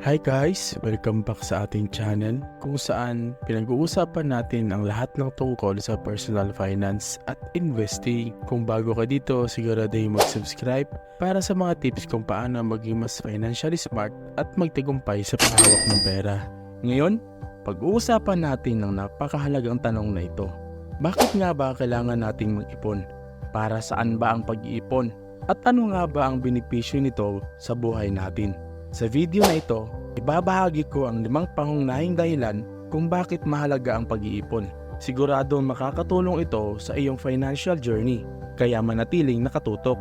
Hi guys! Welcome back sa ating channel kung saan pinag-uusapan natin ang lahat ng tungkol sa personal finance at investing. Kung bago ka dito, siguraduhin mag-subscribe para sa mga tips kung paano maging mas financially smart at magtagumpay sa paghawak ng pera. Ngayon, pag-uusapan natin ang napakahalagang tanong na ito. Bakit nga ba kailangan nating mag-ipon? Para saan ba ang pag-iipon? At ano nga ba ang benepisyo nito sa buhay natin? Sa video na ito, ibabahagi ko ang limang pangunahing dahilan kung bakit mahalaga ang pag-iipon. Sigurado makakatulong ito sa iyong financial journey, kaya manatiling nakatutok.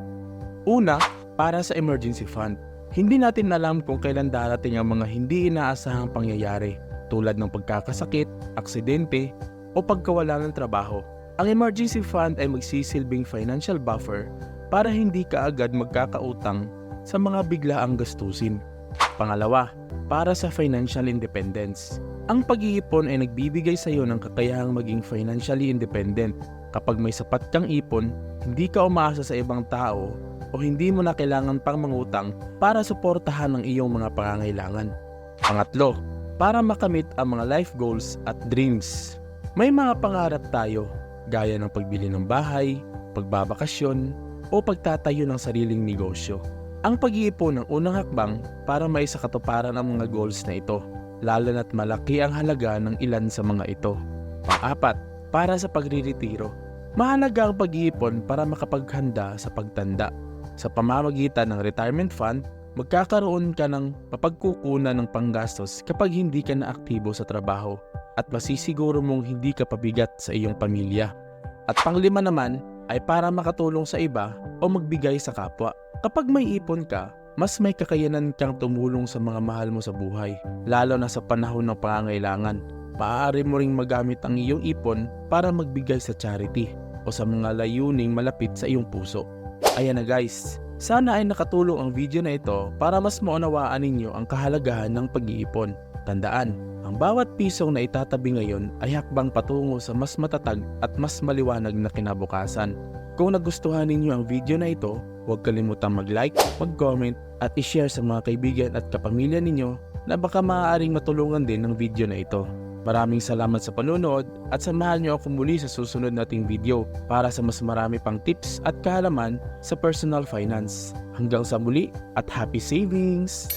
Una, para sa emergency fund. Hindi natin alam kung kailan darating ang mga hindi inaasahang pangyayari tulad ng pagkakasakit, aksidente, o pagkawala ng trabaho. Ang emergency fund ay magsisilbing financial buffer para hindi ka agad magkakautang sa mga biglaang gastusin. Pangalawa, para sa financial independence. Ang pag-iipon ay nagbibigay sa iyo ng kakayahang maging financially independent. Kapag may sapat kang ipon, hindi ka umaasa sa ibang tao o hindi mo na kailangan pang mangutang para suportahan ang iyong mga pangangailangan. Pangatlo, para makamit ang mga life goals at dreams. May mga pangarap tayo gaya ng pagbili ng bahay, pagbabakasyon, o pagtatayo ng sariling negosyo. Ang pag-iipon ng unang hakbang para may sa katuparan ang mga goals na ito, lalo na't malaki ang halaga ng ilan sa mga ito. Pang-apat, para sa pagriritiro. Mahalaga ang pag-iipon para makapaghanda sa pagtanda. Sa pamamagitan ng retirement fund, magkakaroon ka ng mapagkukunan ng panggastos kapag hindi ka na aktibo sa trabaho at masisiguro mong hindi ka pabigat sa iyong pamilya. At panglima naman ay para makatulong sa iba o magbigay sa kapwa. Kapag may ipon ka, mas may kakayanan kang tumulong sa mga mahal mo sa buhay, lalo na sa panahon ng pangangailangan. Maaari mo ring magamit ang iyong ipon para magbigay sa charity o sa mga layuning malapit sa iyong puso. Ayan na guys, sana ay nakatulong ang video na ito para mas maunawaan ninyo ang kahalagahan ng pag-iipon. Tandaan, ang bawat pisong na itatabi ngayon ay hakbang patungo sa mas matatag at mas maliwanag na kinabukasan. Kung nagustuhan ninyo ang video na ito, huwag kalimutang mag-like, mag-comment at i-share sa mga kaibigan at kapamilya ninyo na baka maaaring matulungan din ng video na ito. Maraming salamat sa panonood at samahan niyo ako muli sa susunod nating video para sa mas marami pang tips at kaalaman sa personal finance. Hanggang sa muli at happy savings!